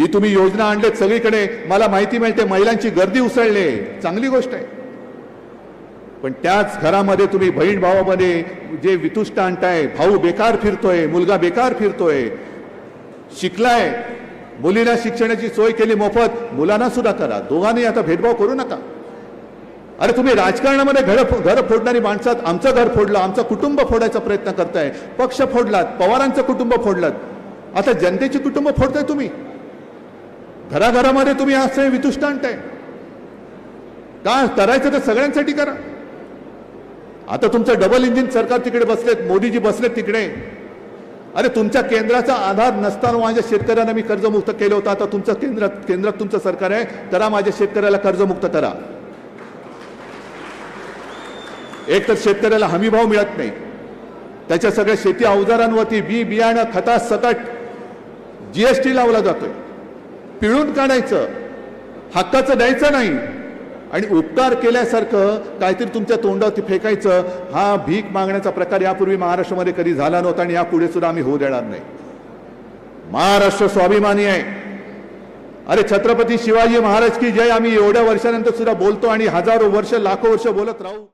ही तुम्ही योजना आणलेत सगळीकडे. मला माहिती मिळते महिलांची गर्दी उसळली. चांगली गोष्ट आहे. पण त्याच घरामध्ये तुम्ही बहीण भावामध्ये जे वितुष्ट आणताय भाऊ बेकार फिरतोय मुलगा बेकार फिरतोय शिकलाय मुलीला शिक्षणाची सोय केली मोफत मुलांना सुद्धा करा. दोघांनी आता भेदभाव करू नका. अरे तुम्ही राजकारणामध्ये घर घर फोडणारी माणसात आमचं घर फोडलं आमचं कुटुंब फोडायचा प्रयत्न करताय. पक्ष फोडलात पवारांचं कुटुंब फोडलात. आता जनतेची कुटुंब फोडताय तुम्ही. घराघरामध्ये तुम्ही असं वितुष्ट आणताय काय करायचं तर सगळ्यांसाठी करा. आता तुमचं डबल इंजिन सरकार तिकडे बसलेत मोदीजी बसलेत तिकडे. अरे तुमच्या केंद्राचा आधार नसताना माझ्या शेतकऱ्यांना मी कर्जमुक्त केलं होतं. आता तुमचं केंद्र केंद्रात तुमचं सरकार आहे. करा माझ्या शेतकऱ्याला कर्जमुक्त करा. एक तर शेतकऱ्याला हमीभाव मिळत नाही. त्याच्या सगळ्या शेती अवजारांवरती बी बियाणं खता सकट जीएसटी लावला जातोय. पिळून काढायचं. हक्काचं द्यायचं नाही. आणि उपकार केल्यासारखं काहीतरी तुमच्या तोंडावरती फेकायचं हा भीक मागण्याचा प्रकार यापूर्वी महाराष्ट्रामध्ये कधी झाला नव्हता आणि यापुढे सुद्धा आम्ही होऊ देणार नाही. महाराष्ट्र स्वाभिमानी आहे. अरे छत्रपती शिवाजी महाराज की जय आम्ही एवढ्या वर्षानंतर सुद्धा बोलतो आणि हजारो वर्ष लाखो वर्ष बोलत राहू.